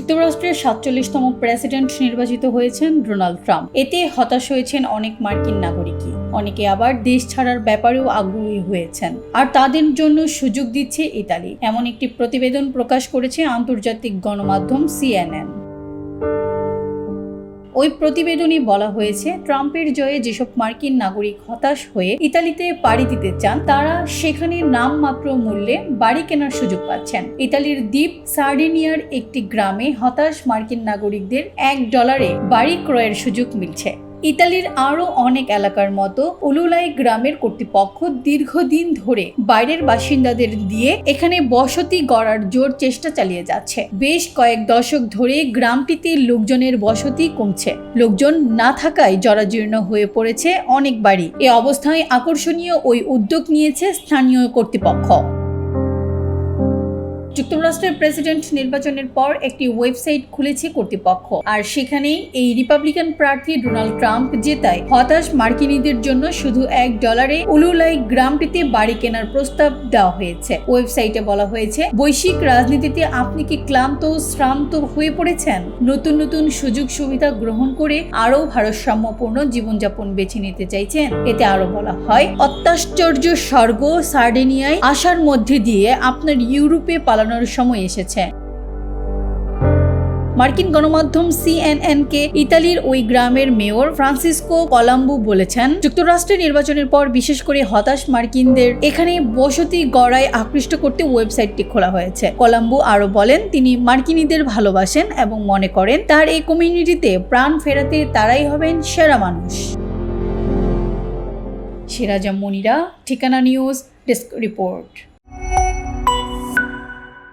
যুক্তরাষ্ট্রের সাতচল্লিশতম প্রেসিডেন্ট নির্বাচিত হয়েছেন ডোনাল্ড ট্রাম্প। এতে হতাশ হয়েছেন অনেক মার্কিন নাগরিকই। অনেকে আবার দেশ ছাড়ার ব্যাপারেও আগ্রহী হয়েছেন। আর তাদের জন্য সুযোগ দিচ্ছে ইতালি। এমন একটি প্রতিবেদন প্রকাশ করেছে আন্তর্জাতিক গণমাধ্যম সিএনএন। ওই প্রতিবেদনে বলা হয়েছে, ট্রাম্পের জয়ে যেসব মার্কিন নাগরিক হতাশ হয়ে ইতালিতে পাড়ি দিতে চান, তারা সেখানে নামমাত্র মূল্যে বাড়ি কেনার সুযোগ পাচ্ছেন। ইতালির দ্বীপ সার্ডিনিয়ার একটি গ্রামে হতাশ মার্কিন নাগরিকদের এক ডলারে বাড়ি ক্রয়ের সুযোগ মিলছে। ইতালির আরও অনেক এলাকার মতো উলুলাই গ্রামের কর্তৃপক্ষ দীর্ঘদিন ধরে বাইরের বাসিন্দাদের দিয়ে এখানে বসতি গড়ার জোর চেষ্টা চালিয়ে যাচ্ছে। বেশ কয়েক দশক ধরে গ্রামটিতে লোকজনের বসতি কমছে। লোকজন না থাকায় জরাজীর্ণ হয়ে পড়েছে অনেক বাড়ি। এ অবস্থায় আকর্ষণীয় ওই উদ্যোগ নিয়েছে স্থানীয় কর্তৃপক্ষ। যুক্তরাষ্ট্রের প্রেসিডেন্ট নির্বাচনের পর একটি ওয়েবসাইট খুলেছে কর্তৃপক্ষ। আর সেখানেই এই রিপাবলিকান প্রার্থী ডোনাল্ড ট্রাম্প জেতায়। হতাশ মার্কিনীদের জন্য শুধু এক ডলারে উলুলাই গ্রামটিতে বাড়ি কেনার প্রস্তাব দেওয়া হয়েছে। ওয়েবসাইটে বলা হয়েছে, বৈশ্বিক রাজনীতিতে আপনি কি ক্লান্ত, শ্রান্ত হয়ে পড়েছেন? নতুন নতুন সুযোগ সুবিধা গ্রহণ করে আরও ভারসাম্যপূর্ণ জীবনযাপন বেছে নিতে চাইছেন। এতে আরও বলা হয়, অত্যাশ্চর্য স্বর্গ সার্ডেনিয়ায় আসার মধ্যে দিয়ে আপনার ইউরোপে পালানোর সময় এসেছে। মার্কিন গণমাধ্যম সিএনএন কে ইতালির ওই গ্রামের মেয়র ফ্রান্সিসকো কলাম্বু বলেছেন যুক্তরাষ্ট্রের নির্বাচনের পর বিশেষ করে হতাশ মার্কিনদের এখানে বসতি গড়ায় আকৃষ্ট করতে ওয়েবসাইটটি খোলা হয়েছে। কলাম্বু আরও বলেন, তিনি মার্কিনীদের ভালোবাসেন এবং মনে করেন, তার এই কমিউনিটিতে প্রাণ ফেরাতে তারাই হবেন সেরা মানুষ। সিরাজা মনিরা, ঠিকানা নিউজ, ডেস্ক রিপোর্ট।